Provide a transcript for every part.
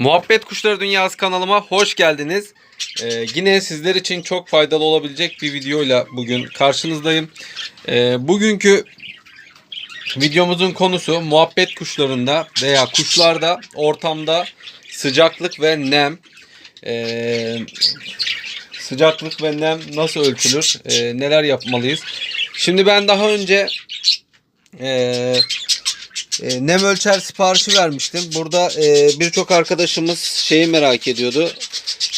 Muhabbet Kuşları Dünyası kanalıma hoş geldiniz. Ee, yine sizler için çok faydalı olabilecek bir videoyla bugün karşınızdayım. Ee, bugünkü videomuzun konusu muhabbet kuşlarında veya kuşlarda ortamda sıcaklık ve nem. Ee, sıcaklık ve nem nasıl ölçülür? Ee, neler yapmalıyız? Şimdi ben daha önce eee e, nem ölçer siparişi vermiştim. Burada e, birçok arkadaşımız şeyi merak ediyordu.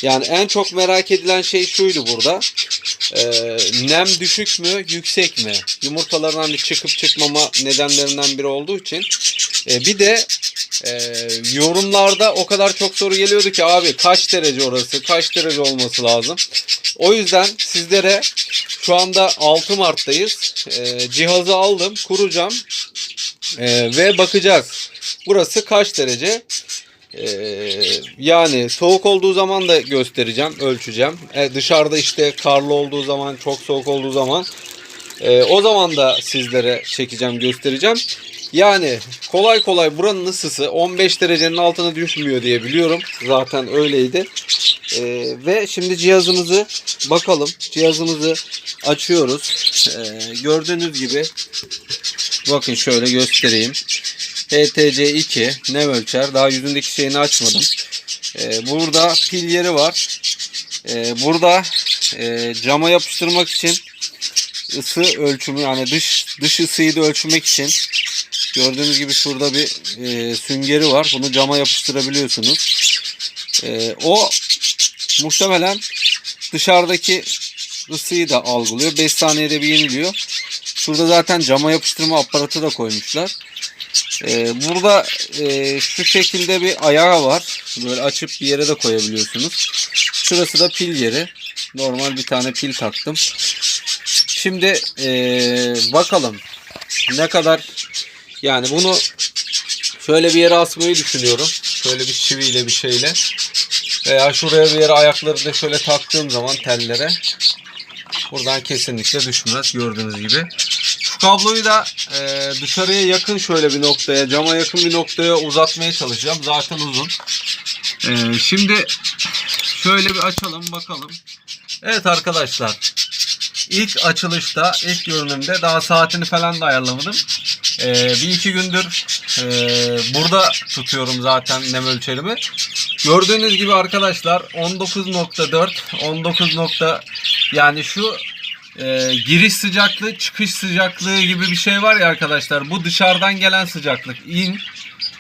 Yani en çok merak edilen şey şuydu burada. E, nem düşük mü, yüksek mi? Yumurtaların hani çıkıp çıkmama nedenlerinden biri olduğu için. E, bir de e, yorumlarda o kadar çok soru geliyordu ki abi kaç derece orası, kaç derece olması lazım. O yüzden sizlere şu anda 6 Mart'tayız. E, cihazı aldım, kuracağım. Ee, ve bakacağız. Burası kaç derece? Ee, yani soğuk olduğu zaman da göstereceğim, ölçeceğim. Ee, dışarıda işte karlı olduğu zaman, çok soğuk olduğu zaman e, o zaman da sizlere çekeceğim, göstereceğim. Yani kolay kolay buranın ısısı 15 derecenin altına düşmüyor diye biliyorum. Zaten öyleydi. Ee, ve şimdi cihazımızı bakalım. Cihazımızı açıyoruz. Ee, gördüğünüz gibi Bakın şöyle göstereyim. HTC2 nem ölçer. Daha yüzündeki şeyini açmadım. Ee, burada pil yeri var. Ee, burada e, cama yapıştırmak için ısı ölçümü yani dış dış ısıyı da ölçmek için gördüğünüz gibi şurada bir e, süngeri var. Bunu cama yapıştırabiliyorsunuz. E, o muhtemelen dışarıdaki ısıyı da algılıyor. 5 saniyede bir yeniliyor. Şurada zaten cama yapıştırma aparatı da koymuşlar. Ee, burada e, şu şekilde bir ayağı var. Böyle açıp bir yere de koyabiliyorsunuz. Şurası da pil yeri. Normal bir tane pil taktım. Şimdi e, bakalım ne kadar yani bunu şöyle bir yere asmayı düşünüyorum. Şöyle bir çiviyle bir şeyle. Veya şuraya bir yere ayakları da şöyle taktığım zaman tellere buradan kesinlikle düşmez gördüğünüz gibi. Şu kabloyu da e, dışarıya yakın şöyle bir noktaya, cama yakın bir noktaya uzatmaya çalışacağım. Zaten uzun. E, şimdi şöyle bir açalım bakalım. Evet arkadaşlar. İlk açılışta, ilk görünümde daha saatini falan da ayarlamadım. E, bir iki gündür e, burada tutuyorum zaten nem ölçerimi. Gördüğünüz gibi arkadaşlar 19.4, 19. yani şu e, giriş sıcaklığı çıkış sıcaklığı gibi bir şey var ya arkadaşlar. Bu dışarıdan gelen sıcaklık. in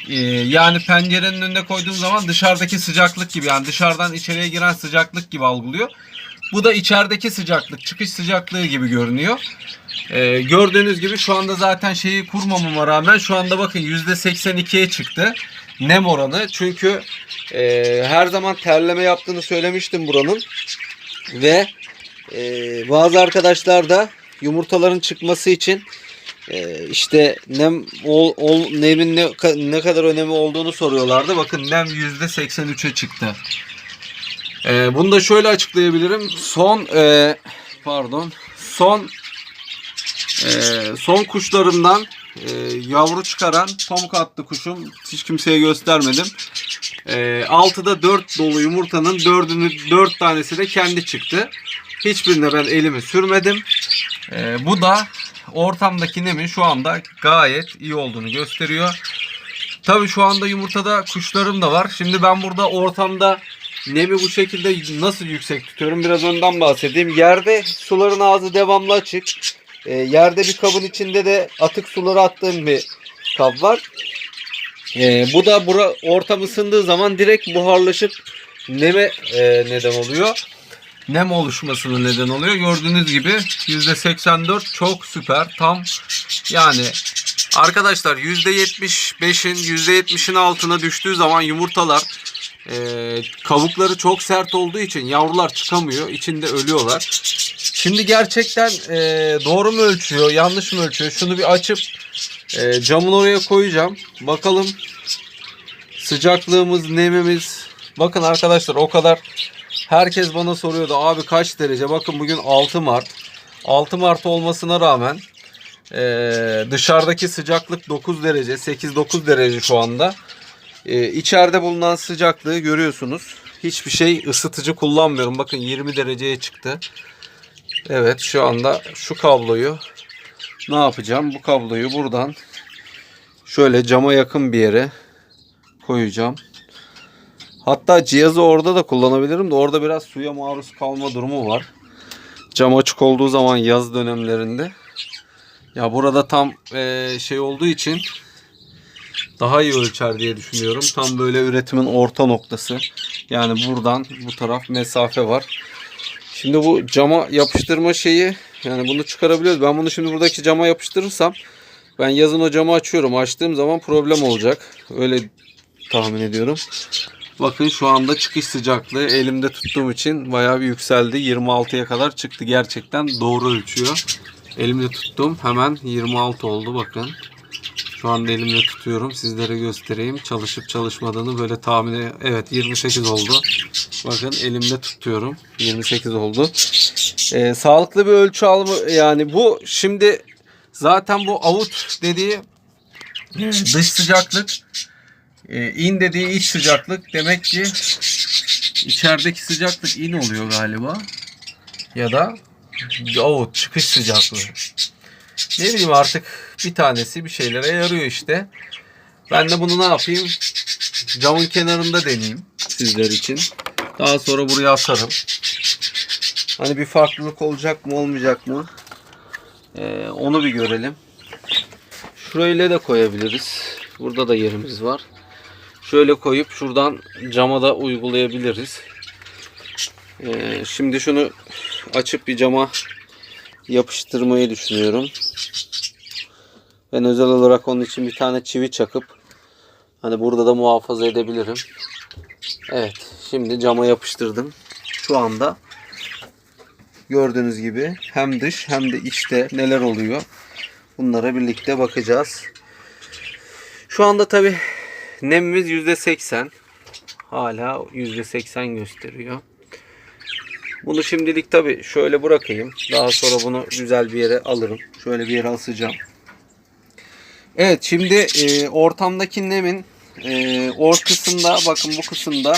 e, yani pencerenin önüne koyduğum zaman dışarıdaki sıcaklık gibi yani dışarıdan içeriye giren sıcaklık gibi algılıyor. Bu da içerideki sıcaklık, çıkış sıcaklığı gibi görünüyor. E, gördüğünüz gibi şu anda zaten şeyi kurmamama rağmen şu anda bakın %82'ye çıktı. Nem oranı. Çünkü e, her zaman terleme yaptığını söylemiştim buranın. Ve ee, bazı arkadaşlar da yumurtaların çıkması için e, işte nem ol, ol, nemin ne, ne kadar önemi olduğunu soruyorlardı. Bakın nem %83'e çıktı. Ee, bunu da şöyle açıklayabilirim. Son e, pardon son e, son kuşlarımdan e, yavru çıkaran pamuk attı kuşum. Hiç kimseye göstermedim. E, 6'da 4 dolu yumurtanın 4'ünü 4 tanesi de kendi çıktı. Hiçbirine ben elimi sürmedim. Ee, bu da ortamdaki nemin şu anda gayet iyi olduğunu gösteriyor. Tabii şu anda yumurtada kuşlarım da var. Şimdi ben burada ortamda nemi bu şekilde nasıl yüksek tutuyorum biraz ondan bahsedeyim. Yerde suların ağzı devamlı açık. Ee, yerde bir kabın içinde de atık suları attığım bir kap var. Ee, bu da bura ortam ısındığı zaman direkt buharlaşıp neme e, neden oluyor nem oluşmasına neden oluyor. Gördüğünüz gibi %84 çok süper. Tam yani arkadaşlar %75'in %70'in altına düştüğü zaman yumurtalar e, kabukları çok sert olduğu için yavrular çıkamıyor. içinde ölüyorlar. Şimdi gerçekten e, doğru mu ölçüyor, yanlış mı ölçüyor? Şunu bir açıp e, camın oraya koyacağım. Bakalım sıcaklığımız, nemimiz. Bakın arkadaşlar o kadar Herkes bana soruyordu abi kaç derece? Bakın bugün 6 Mart. 6 Mart olmasına rağmen e, dışarıdaki sıcaklık 9 derece. 8-9 derece şu anda. Ee, içeride bulunan sıcaklığı görüyorsunuz. Hiçbir şey ısıtıcı kullanmıyorum. Bakın 20 dereceye çıktı. Evet şu anda şu kabloyu ne yapacağım? Bu kabloyu buradan şöyle cama yakın bir yere koyacağım. Hatta cihazı orada da kullanabilirim de orada biraz suya maruz kalma durumu var. Cam açık olduğu zaman yaz dönemlerinde. Ya burada tam eee, şey olduğu için daha iyi ölçer diye düşünüyorum. Tam böyle üretimin orta noktası. Yani buradan bu taraf mesafe var. Şimdi bu cama yapıştırma şeyi yani bunu çıkarabiliyoruz. Ben bunu şimdi buradaki cama yapıştırırsam ben yazın o camı açıyorum. Açtığım zaman problem olacak. Öyle tahmin ediyorum. Bakın şu anda çıkış sıcaklığı elimde tuttuğum için bayağı bir yükseldi. 26'ya kadar çıktı. Gerçekten doğru ölçüyor. Elimde tuttum. Hemen 26 oldu bakın. Şu anda elimde tutuyorum. Sizlere göstereyim. Çalışıp çalışmadığını böyle tahmin e- Evet 28 oldu. Bakın elimde tutuyorum. 28 oldu. Ee, sağlıklı bir ölçü alımı yani bu şimdi zaten bu avut dediği dış sıcaklık e, in dediği iç sıcaklık demek ki içerideki sıcaklık in oluyor galiba. Ya da avut çıkış sıcaklığı. Ne bileyim artık bir tanesi bir şeylere yarıyor işte. Ben de bunu ne yapayım? Camın kenarında deneyeyim sizler için. Daha sonra buraya asarım. Hani bir farklılık olacak mı olmayacak mı? Ee, onu bir görelim. Şurayla da koyabiliriz. Burada da yerimiz var. Şöyle koyup şuradan cama da uygulayabiliriz. Ee, şimdi şunu açıp bir cama yapıştırmayı düşünüyorum. Ben özel olarak onun için bir tane çivi çakıp hani burada da muhafaza edebilirim. Evet, şimdi cama yapıştırdım. Şu anda gördüğünüz gibi hem dış hem de içte neler oluyor. Bunlara birlikte bakacağız. Şu anda tabi nemimiz %80. Hala %80 gösteriyor. Bunu şimdilik tabi şöyle bırakayım. Daha sonra bunu güzel bir yere alırım. Şöyle bir yere asacağım. Evet şimdi e, ortamdaki nemin e, ortasında bakın bu kısımda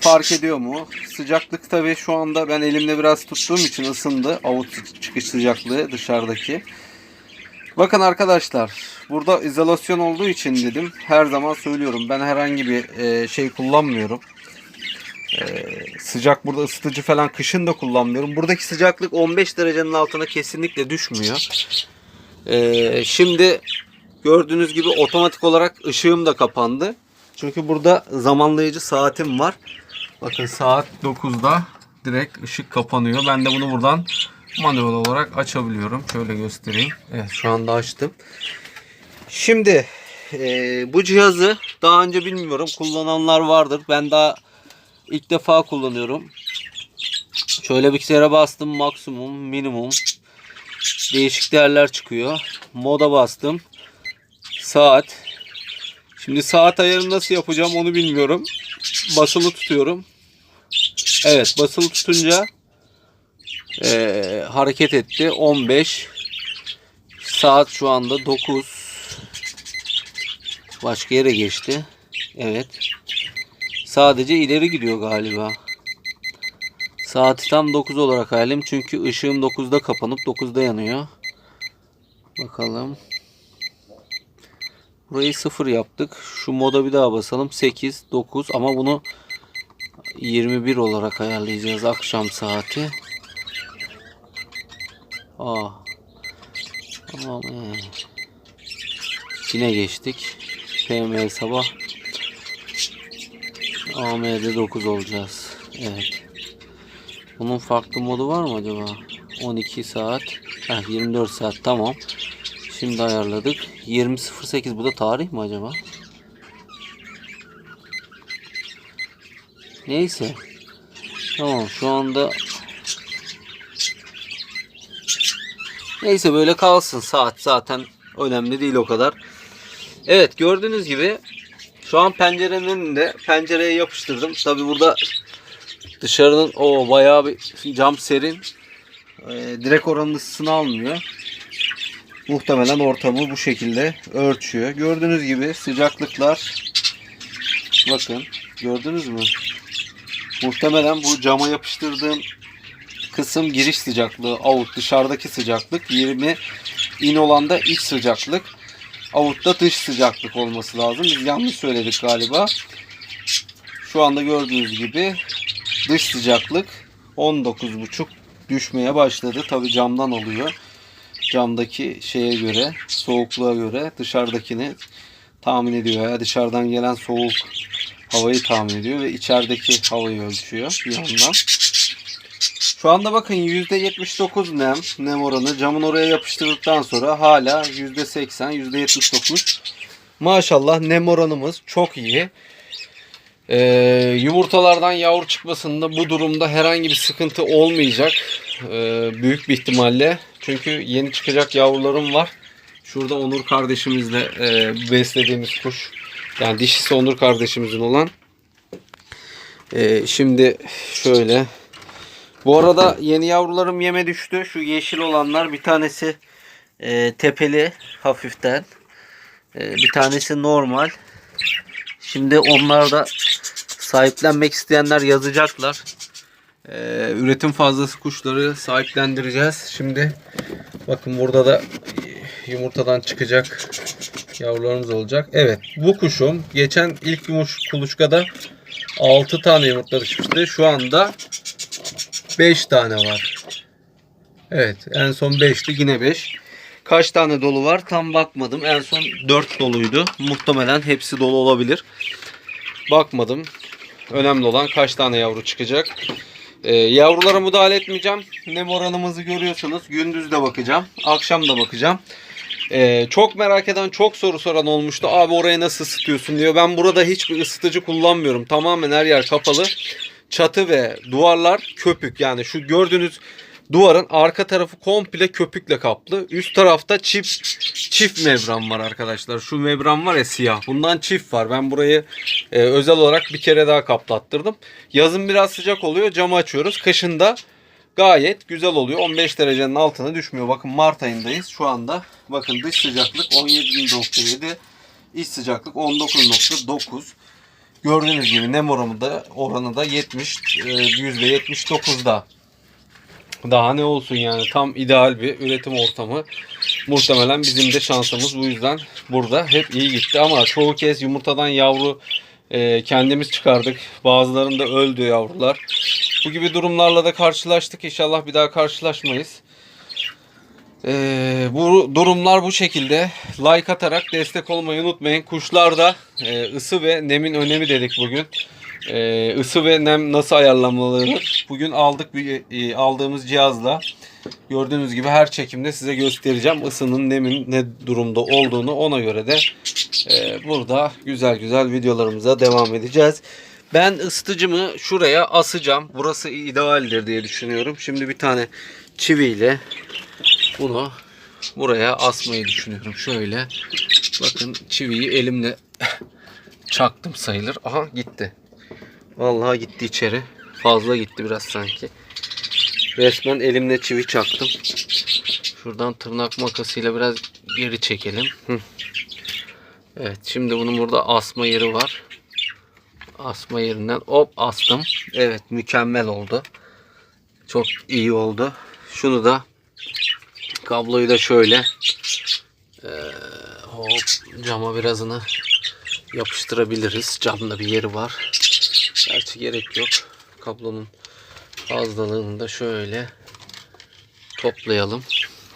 fark ediyor mu? Sıcaklık tabi şu anda ben elimde biraz tuttuğum için ısındı. Avut çıkış sıcaklığı dışarıdaki. Bakın arkadaşlar burada izolasyon olduğu için dedim her zaman söylüyorum ben herhangi bir e, şey kullanmıyorum. E, sıcak burada ısıtıcı falan kışın da kullanmıyorum. Buradaki sıcaklık 15 derecenin altına kesinlikle düşmüyor. E, şimdi gördüğünüz gibi otomatik olarak ışığım da kapandı. Çünkü burada zamanlayıcı saatim var. Bakın saat 9'da direkt ışık kapanıyor. Ben de bunu buradan manuel olarak açabiliyorum. Şöyle göstereyim. Evet şu anda açtım. Şimdi e, bu cihazı daha önce bilmiyorum kullananlar vardır. Ben daha ilk defa kullanıyorum. Şöyle bir kere bastım maksimum, minimum. Değişik değerler çıkıyor. Moda bastım. Saat. Şimdi saat ayarını nasıl yapacağım onu bilmiyorum. Basılı tutuyorum. Evet basılı tutunca eee, hareket etti. 15 saat şu anda 9 başka yere geçti. Evet. Sadece ileri gidiyor galiba. Saati tam 9 olarak hayalim. Çünkü ışığım 9'da kapanıp 9'da yanıyor. Bakalım. Burayı 0 yaptık. Şu moda bir daha basalım. 8, 9 ama bunu 21 olarak ayarlayacağız akşam saati. Aa. Tamam. ee. Yine geçtik. PM sabah. AM'de 9 olacağız. Evet. Bunun farklı modu var mı acaba? 12 saat. Heh, 24 saat tamam. Şimdi ayarladık. 20.08 bu da tarih mi acaba? Neyse. Tamam şu anda Neyse böyle kalsın saat zaten önemli değil o kadar. Evet gördüğünüz gibi şu an pencerenin önünde pencereye yapıştırdım. Tabi burada dışarının o bayağı bir cam serin. Ee, direkt oranın ısısını almıyor. Muhtemelen ortamı bu şekilde ölçüyor. Gördüğünüz gibi sıcaklıklar Bakın gördünüz mü? Muhtemelen bu cama yapıştırdığım kısım giriş sıcaklığı avut dışarıdaki sıcaklık 20 in olan da iç sıcaklık avutta dış sıcaklık olması lazım. Biz yanlış söyledik galiba. Şu anda gördüğünüz gibi dış sıcaklık 19,5 düşmeye başladı. Tabi camdan oluyor. Camdaki şeye göre, soğukluğa göre dışarıdakini tahmin ediyor. Ya dışarıdan gelen soğuk havayı tahmin ediyor ve içerideki havayı ölçüyor bir yandan. Şu anda bakın %79 nem, nem oranı. Camın oraya yapıştırdıktan sonra hala %80, %79. Maşallah nem oranımız çok iyi. Ee, yumurtalardan yavru çıkmasında bu durumda herhangi bir sıkıntı olmayacak. Ee, büyük bir ihtimalle. Çünkü yeni çıkacak yavrularım var. Şurada Onur kardeşimizle e, beslediğimiz kuş. Yani dişisi Onur kardeşimizin olan. Ee, şimdi şöyle. Bu arada yeni yavrularım yeme düştü. Şu yeşil olanlar bir tanesi e, tepeli hafiften. E, bir tanesi normal. Şimdi onlar da sahiplenmek isteyenler yazacaklar. Ee, üretim fazlası kuşları sahiplendireceğiz. Şimdi bakın burada da yumurtadan çıkacak yavrularımız olacak. Evet bu kuşum geçen ilk yumuş kuluçkada 6 tane yumurta düşmüştü. Şu anda 5 tane var. Evet en son 5'ti yine 5. Kaç tane dolu var tam bakmadım. En son 4 doluydu. Muhtemelen hepsi dolu olabilir. Bakmadım. Önemli olan kaç tane yavru çıkacak. Ee, yavrulara müdahale etmeyeceğim. Nem oranımızı görüyorsunuz. Gündüz de bakacağım. Akşam da bakacağım. Ee, çok merak eden, çok soru soran olmuştu. Abi orayı nasıl ısıtıyorsun diyor. Ben burada hiçbir ısıtıcı kullanmıyorum. Tamamen her yer kapalı. Çatı ve duvarlar köpük. Yani şu gördüğünüz duvarın arka tarafı komple köpükle kaplı. Üst tarafta çift çift membran var arkadaşlar. Şu membran var ya siyah. Bundan çift var. Ben burayı e, özel olarak bir kere daha kaplattırdım. Yazın biraz sıcak oluyor. Camı açıyoruz. Kışın da gayet güzel oluyor. 15 derecenin altına düşmüyor. Bakın Mart ayındayız şu anda. Bakın dış sıcaklık 17.7. İç sıcaklık 19.9. Gördüğünüz gibi nem oranı da oranı da 70 e, %79'da. Daha ne olsun yani tam ideal bir üretim ortamı. Muhtemelen bizim de şansımız bu yüzden burada hep iyi gitti ama çoğu kez yumurtadan yavru e, kendimiz çıkardık. Bazılarında öldü yavrular. Bu gibi durumlarla da karşılaştık. İnşallah bir daha karşılaşmayız. Ee, bu durumlar bu şekilde. Like atarak destek olmayı unutmayın. Kuşlarda e, ısı ve nemin önemi dedik bugün. Ee, ısı ve nem nasıl ayarlamalıdır? Bugün aldık bir e, aldığımız cihazla gördüğünüz gibi her çekimde size göstereceğim ısının nemin ne durumda olduğunu ona göre de e, burada güzel güzel videolarımıza devam edeceğiz. Ben ısıtıcımı şuraya asacağım. Burası idealdir diye düşünüyorum. Şimdi bir tane çiviyle bunu buraya asmayı düşünüyorum. Şöyle bakın çiviyi elimle çaktım sayılır. Aha gitti. Vallahi gitti içeri. Fazla gitti biraz sanki. Resmen elimle çivi çaktım. Şuradan tırnak makasıyla biraz geri çekelim. Evet şimdi bunun burada asma yeri var. Asma yerinden hop astım. Evet mükemmel oldu. Çok iyi oldu. Şunu da kabloyu da şöyle eee, hop cama birazını yapıştırabiliriz. Camda bir yeri var. Gerçi gerek yok. Kablonun fazlalığını da şöyle toplayalım.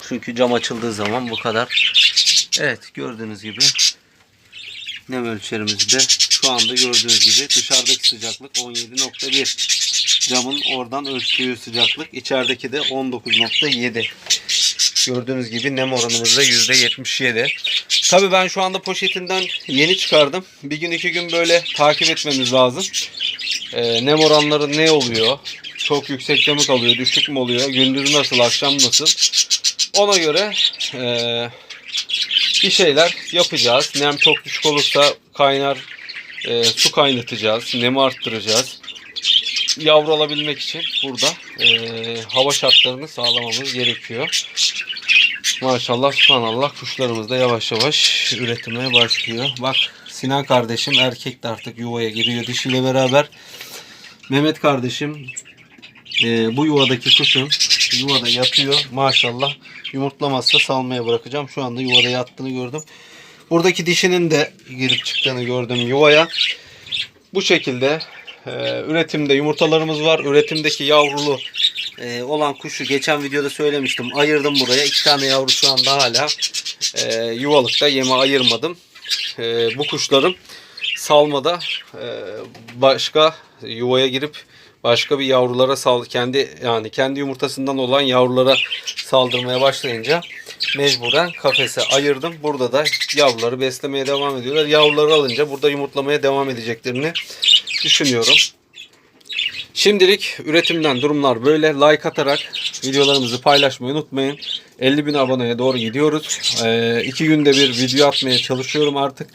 Çünkü cam açıldığı zaman bu kadar. Evet gördüğünüz gibi nem ölçerimizi de şu anda gördüğünüz gibi dışarıdaki sıcaklık 17.1 camın oradan ölçtüğü sıcaklık içerideki de 19.7 gördüğünüz gibi nem oranımız da %77 tabi ben şu anda poşetinden yeni çıkardım bir gün iki gün böyle takip etmemiz lazım Ee, nem oranları ne oluyor çok yüksekte mi kalıyor düşük mü oluyor gündüz nasıl akşam nasıl ona göre eee bir şeyler yapacağız. Nem çok düşük olursa kaynar e, su kaynatacağız. Nemi arttıracağız. Yavru alabilmek için burada e, hava şartlarını sağlamamız gerekiyor. Maşallah subhanallah kuşlarımız da yavaş yavaş üretime başlıyor. Bak Sinan kardeşim erkek de artık yuvaya giriyor dişiyle beraber. Mehmet kardeşim e, bu yuvadaki kuşun yuvada yatıyor. Maşallah yumurtlamazsa salmaya bırakacağım. Şu anda yuvada yattığını gördüm. Buradaki dişinin de girip çıktığını gördüm yuvaya. Bu şekilde e, üretimde yumurtalarımız var. Üretimdeki yavrulu e, olan kuşu geçen videoda söylemiştim. Ayırdım buraya. İki tane yavru şu anda hala e, yuvalıkta. Yeme ayırmadım. E, bu kuşlarım salmada e, başka yuvaya girip başka bir yavrulara sal kendi yani kendi yumurtasından olan yavrulara saldırmaya başlayınca mecburen kafese ayırdım. Burada da yavruları beslemeye devam ediyorlar. Yavruları alınca burada yumurtlamaya devam edeceklerini düşünüyorum. Şimdilik üretimden durumlar böyle. Like atarak videolarımızı paylaşmayı unutmayın. 50 bin aboneye doğru gidiyoruz. Ee, iki günde bir video atmaya çalışıyorum artık.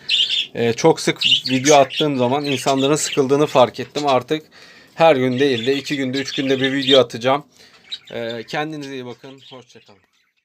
Ee, çok sık video attığım zaman insanların sıkıldığını fark ettim. Artık her gün değil de iki günde üç günde bir video atacağım. Ee, kendinize iyi bakın. Hoşçakalın.